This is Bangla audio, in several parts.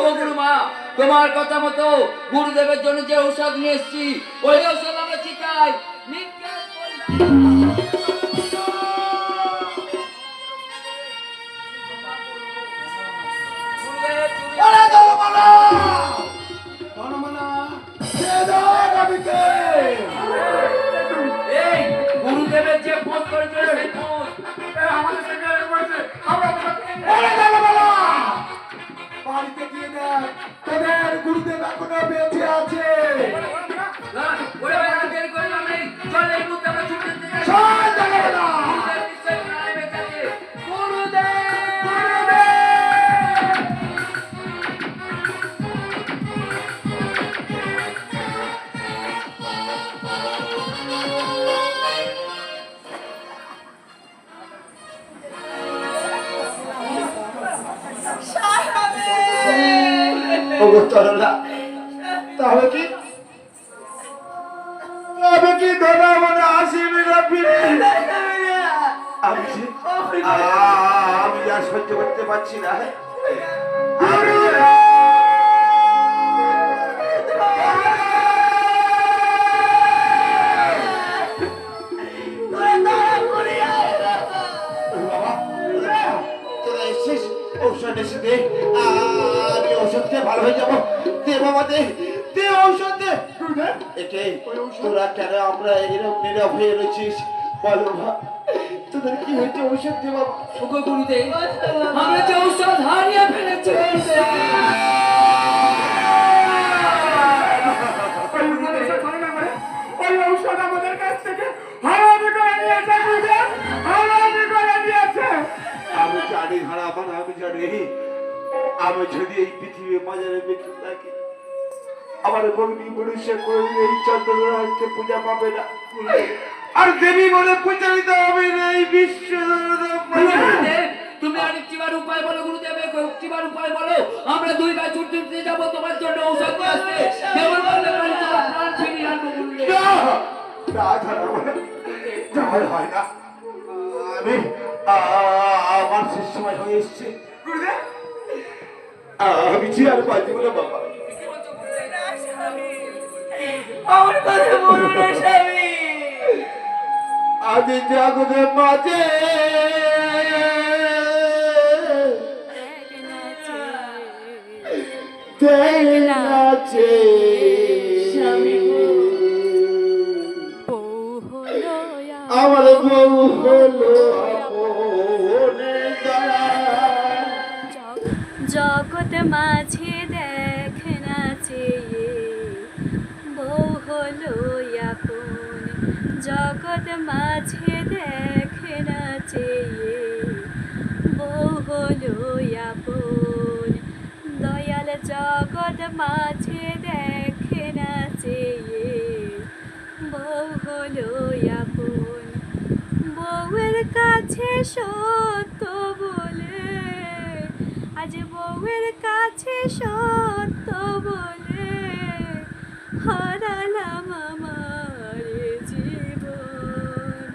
ও গুরুমা তোমার কথা মতো গুরুদেবের জন্য যে ঔষধ নিয়ে এসেছি ওই ঔষধ আমরা চিকাই গুরুদেবের যে করেছিল সেই ওরে দলমালা! দেখ, গুরুদেব এখনও বেঁচে আছে না, ওরা দেরি করলাম নেই। চলে এই মুহূর্তে আমরা ছুটে ঔষধ এসে দে। আমি ঔষধ খেয়ে ভালো হয়ে যাব। দে বাবা, দে। দে ঔষধ দে। তোরা কেন আমরা এরকম নীরব হয়ে রয়েছিস বল বাবা তোদের কি হয়েছে ঔষধ দে বাবা ওগো গুরুদেব, আমরা যে ঔষধ হারিয়ে ফেলেছি ওই ঔষধ আমাদের আমি জানি হারাবার আমি জানি। আমি যদি এই পৃথিবী বাজারে বেঁচে থাকি আমার ভগ্নি মনুষ্য করে এই চন্দ্ররাজকে পূজা পাবে না। আর দেবী বলে পূজারিত হবে না এই বিশ্ব তুমি আরেকটিবার উপায় বলো গুরুদেব উপায় বলো। আমরা দুই ভাই ছুটতে যাব তোমার জন্য ঔষধ আসতে। কেবল পারি তোমার প্রাণ ফিরিয়ে আনব গুরুদেব। না হয় না। আমি আমার শেষ সময় হয়ে এসছে। আমি যে আর বাঁচব না বাবা। আমার কথা বলো না স্বামী। আজ জগতে মাঝে নাচে আমার বউ হলো। মাঝে দেখ নাচে বউ হলো আপন। জগৎ মাঝে দেখ নাচে বউ হলো আপন। দয়াল জগৎ মাঝে দেখ নাচে বউ হলো আপন। বউয়ের কাছে সত্য বলে আজ বউয়ের কাছে সত্য বলে হারালাম আমার জীবন।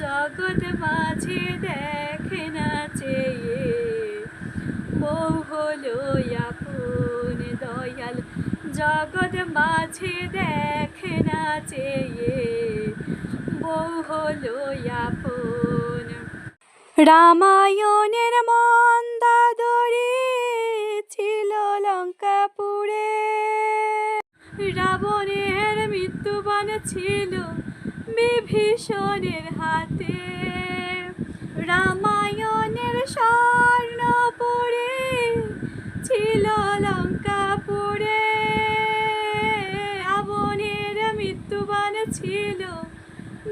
জগৎ মাঝে দেখে না চেয়ে বউ হলো আপন দয়াল। জগৎ মাঝে দেখে না চেয়ে বউ হলো আপন। রামায়ণের মন্দাদরি লঙ্কাপুরে রাবণের মৃত্যুবান ছিল বিভীষণের হাতে। রামায়ণের স্বর্ণ স্বর্ণপুরে ছিল লঙ্কাপুরে রাবণের মৃত্যুবান ছিল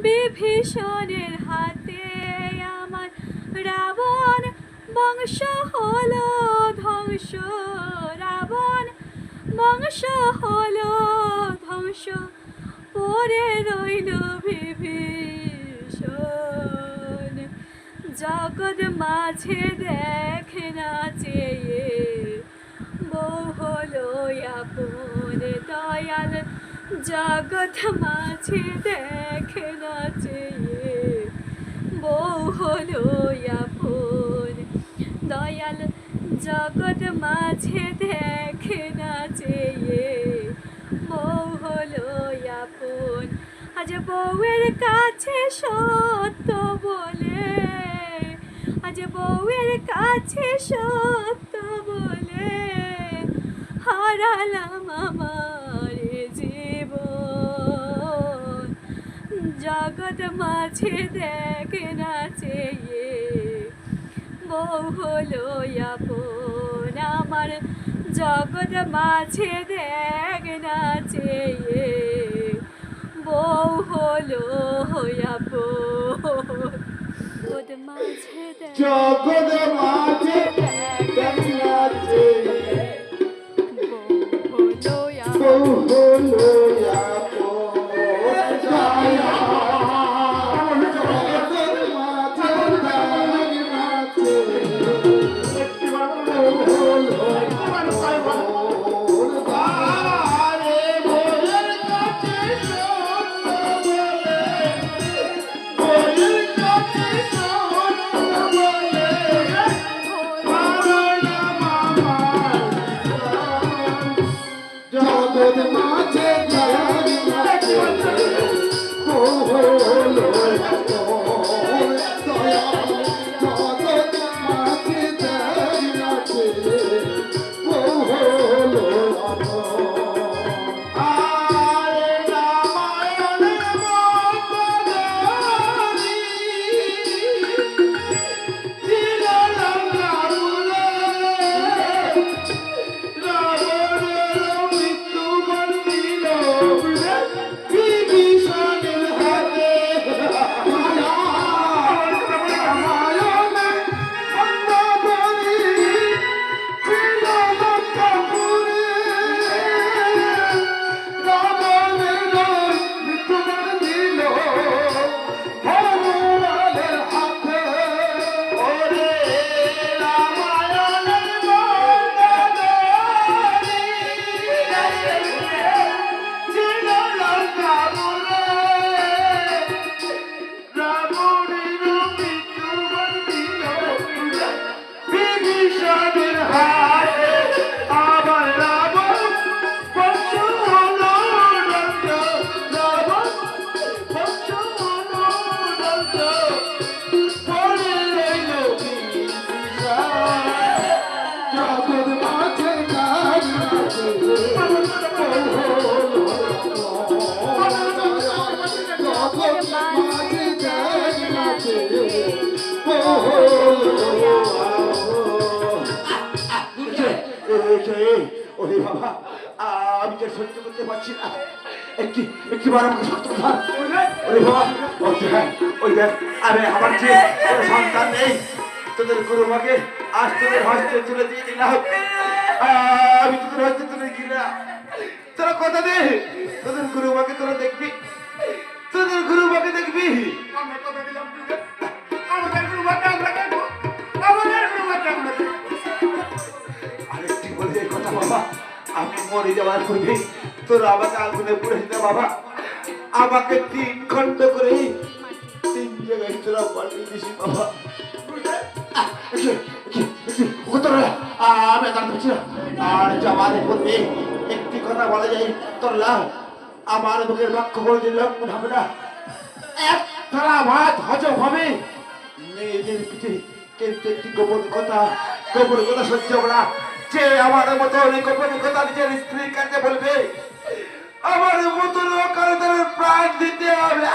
বিভীষণের হাতে। আমার রাবণ বংশ হলো ধ্বংস। বংশ হলো ধ্বংস। পরে রইল বিভীষণ। জগৎ মাঝে দেখে না চেয়ে। বউ হলো আপন দয়াল জগৎ মাঝে দেখে না চেয়ে। বউ হলো আপন দয়াল জগৎ মাঝে দেখে না চেয়ে বউ হলো আপন। আজ বউয়ের কাছে সত্য বলে, আজ বউয়ের কাছে সত্য বলে, হারালাম আমার জীবন। জগৎ মাঝে দেখে না চেয়ে বউ হলো আপন আমার। জগৎ মাঝে দেখ না চেয়ে। বউ হলো আপন। জগৎ মাঝে দেখ বাবা আমি যে সহ্য করতে পারছি না। একটি একটি বার আমাকে শক্ত ওরে বাবা ওই দেখ ওই দেখ আরে আমার যে সন্তান নেই তোদের গুরু মাকে আজ তোদের হস্তে তুলে দিয়ে দিলাম আমি তোদের হস্তে তুলে দিলাম তোরা কথা দে তোদের গুরুমাকে তোরা দেখবি। তোদের গুরু মাকে দেখবি। আমরা কথা দিলাম আমাদের গুরু আমরা দেখব। আমাদের গুরু আমরা দেখব। আরেকটি বলে কথা বাবা। আমি মরে যাওয়ার পূর্বে তোর আমাকে আগুনে পুড়ে দিতে বাবা। আমাকে তিন খণ্ড করে তিন জায়গায় তোরা পাঠিয়ে দিছি বাবা। একটু, আমি আর যাওয়ার পূর্বে কথা বলা যায় তোর লাভ আমার মুখের বাক্য হবে না এক থালা ভাত হজম হবে। মেয়েদের পিঠে কিন্তু একটি গোপন কথা গোপন কথা সহ্য হবে না। যে আমার মতো অনেক গোপন কথা নিজের স্ত্রীর কাছে বলবে? আমার মতো কারও প্রাণ দিতে হবে।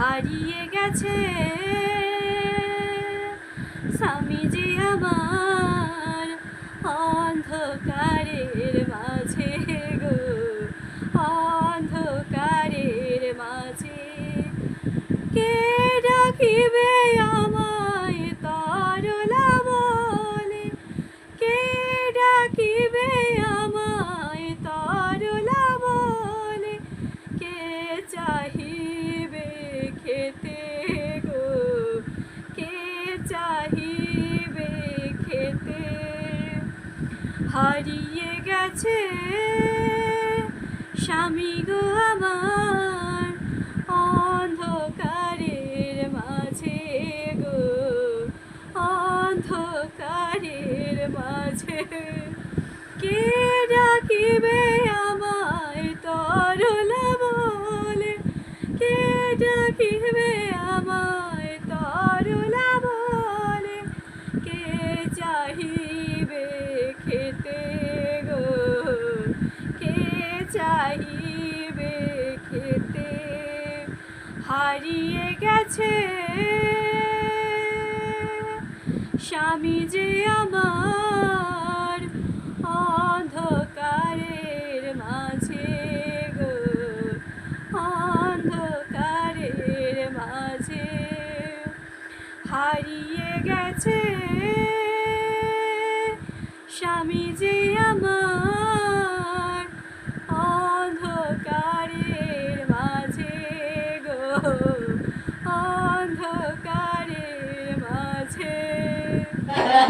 হারিয়ে গেছে। স্বামীজি আমার অন্ধকারের স্বামী গো আমার অন্ধকারের মাঝে গো অন্ধকারের মাঝে কে ডাকিবে আমি যে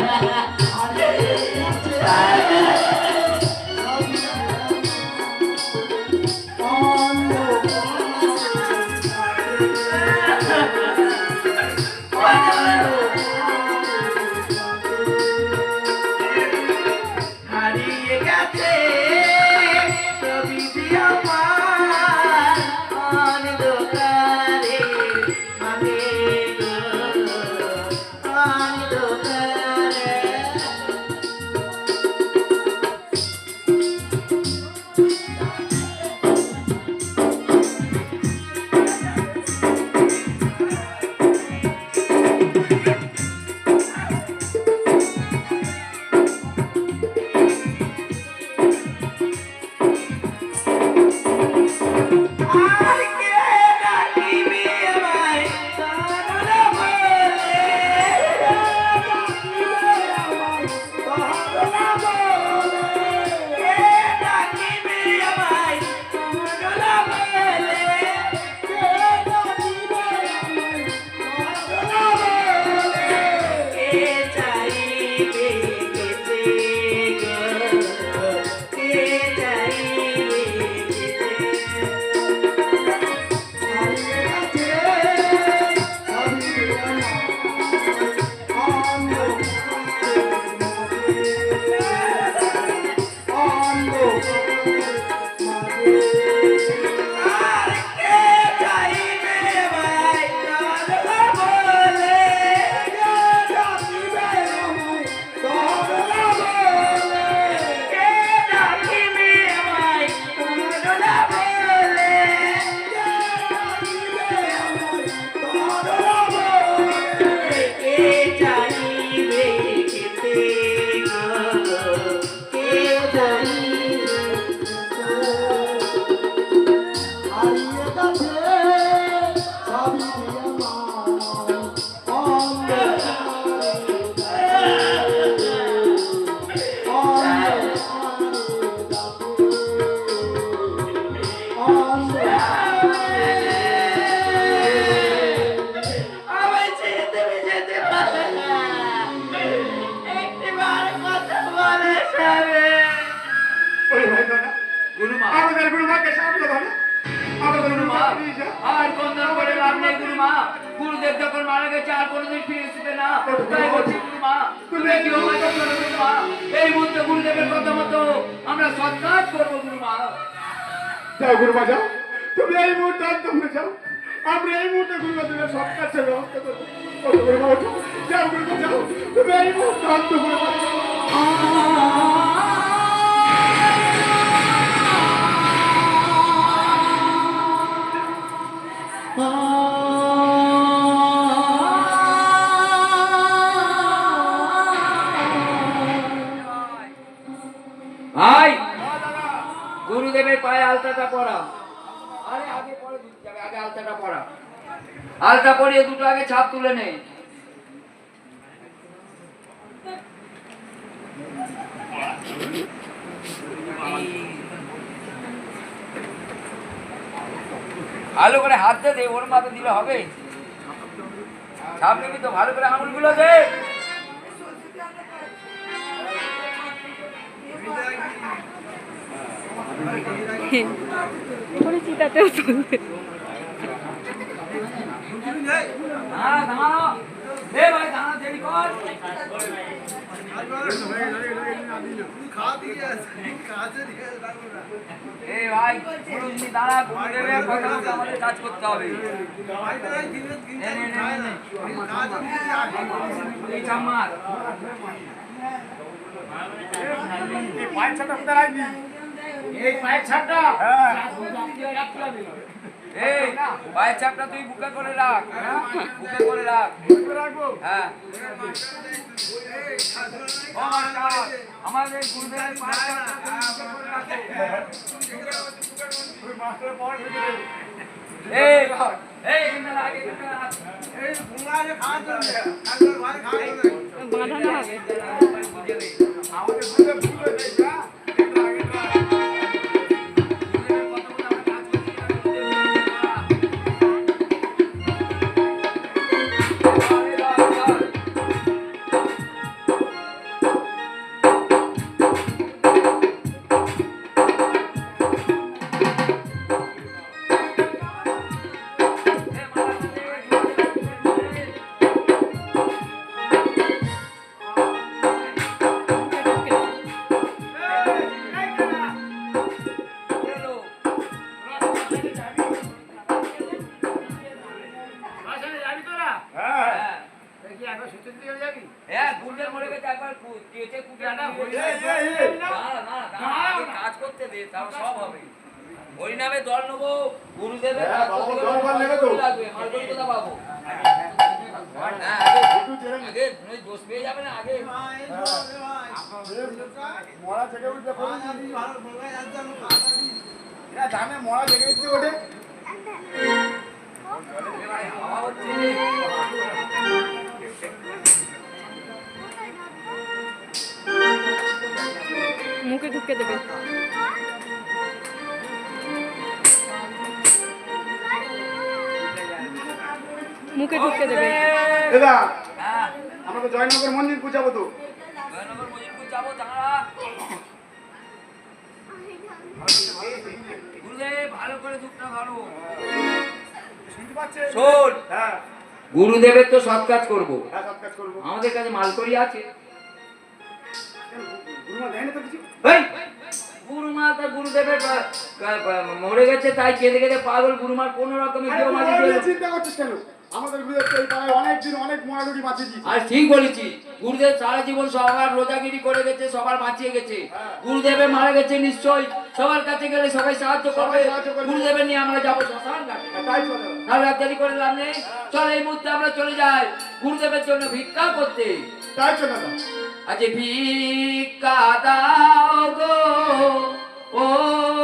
Ha, ha, ha. আর বন্ধন করে লাভ নেই গুরুমা গুরুদেব যখন মারা গেছে, আর কোনোদিন ফিরে আসবে না। তাই বলছি গুরুমা তুমি কি আমাকে করো গুরুমা এই মুহূর্তে গুরুদেবের কথা মতো আমরা সৎকার করব গুরুমা যাও গুরুমা যাও। তুমি এই মুহূর্তে তোমরা যাও। আমরা এই মুহূর্তে গুরুমা তুমি সব কাছে ব্যবস্থা করব। ওঠো গুরুমা ওঠো। যাও তুমি এই মুহূর্তে অন্ত গুরুমা ভাই আলতা পরিয়ে দুটো আগে ছাপ তুলে নে ভালো করে হাত দে দে, ওর মাথা দিলে হবে। ছাপ নিবি তো, ভালো করে আঙুলগুলো দে। চিতাতেও চলবে দাঁড়া দাঁড়া দে ভাই দাঁড়া দেরি কর এই ভাই গুরুজি দাঁড়া গুরুদেবের কথা মতো আমাদের কাজ করতে হবে। এই পায়ের ছাটা কোথায় রাখবি? এই পায়ের ছাপটা এই পায়ের ছাপটা তুই বুকে করে রাখ। বুকে করে রাখ। রাখব হ্যাঁ আমাদের গুরুদেবের এই। বাঁধানো হবে। আমাদের ঢুকে দেবে। মুখে ঢুকে দেবে। দাদা হ্যাঁ, আমরা তো জয়নগর মন্দির পূজাবো তো। জয়নগর মজিদপুর যাব, দাঁড়া। গুরুদেব, ভালো করে ধূপটা ধরো। শুনতে পাচ্ছে শোন, হ্যাঁ। গুরুদেবের তো সৎ কাজ করব। হ্যাঁ সব কাজ করব। আমাদের কাছে মালকড়ি আছে। গুরুমা দেয়নি তো কিছু? এই, গুরুমা তা গুরুদেবের বা- বা- বা- মরে গেছে তাই কেঁদে কেঁদে পাগল গুরুমার কোন রকমের কেউ মাঝে ওরা নিয়ে দিয়ে- চিন্তা করছিস কেন? আমাদের গুরুদেব পাড়ায় অনেক দিন অনেক মহারুটি বাঁচিয়ে আর ঠিক বলেছি গুরুদেব সারা জীবন সবার রোজাগিরি করে গেছে সবার বাঁচিয়ে গেছে। গুরুদেবে মারা গেছে নিশ্চয়ই সবার কাছে গেলে সবাই সাহায্য করবে। গুরুদেবের নিয়ে আমরা যাব শ্মশান হ্যাঁ, তাহলে দেরি করে লাভ নেই। চল এই মুহূর্তে আমরা চলে যাই গুরুদেবের জন্য ভিক্ষা করতে। তাই চলে আজ ভিক্ষা দাও গো ও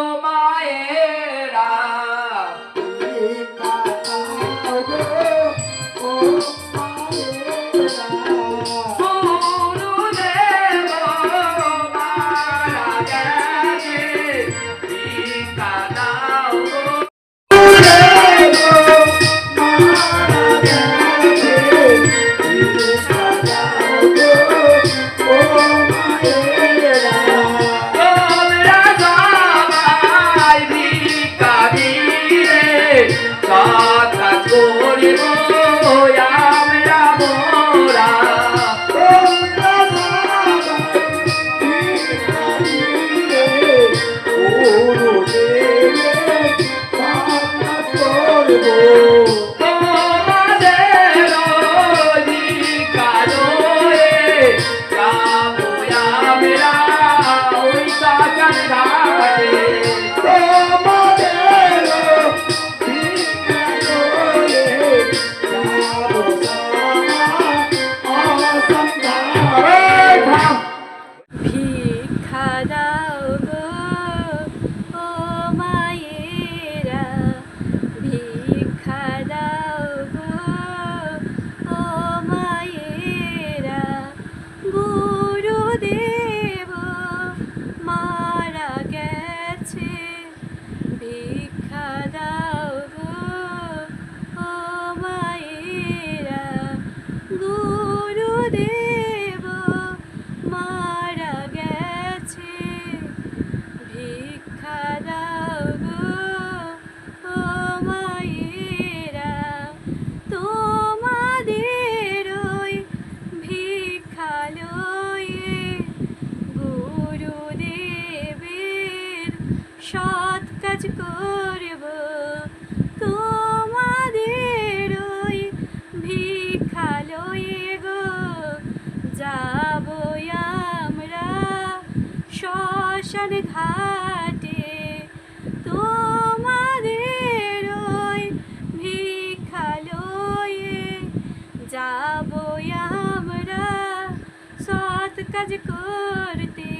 কাজ করতে।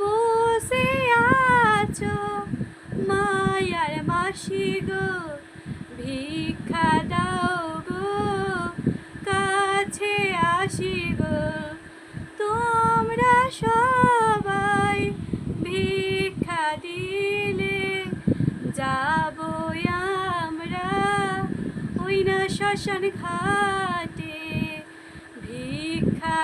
বসে আছো মায়ার মাসি গো, ভিক্ষা দাও গো, কাছে আসি গো। তোমরা সবাই ভিক্ষা দিলে যাব আমরা। ওই না শ্মশান ঘাটে ভিক্ষা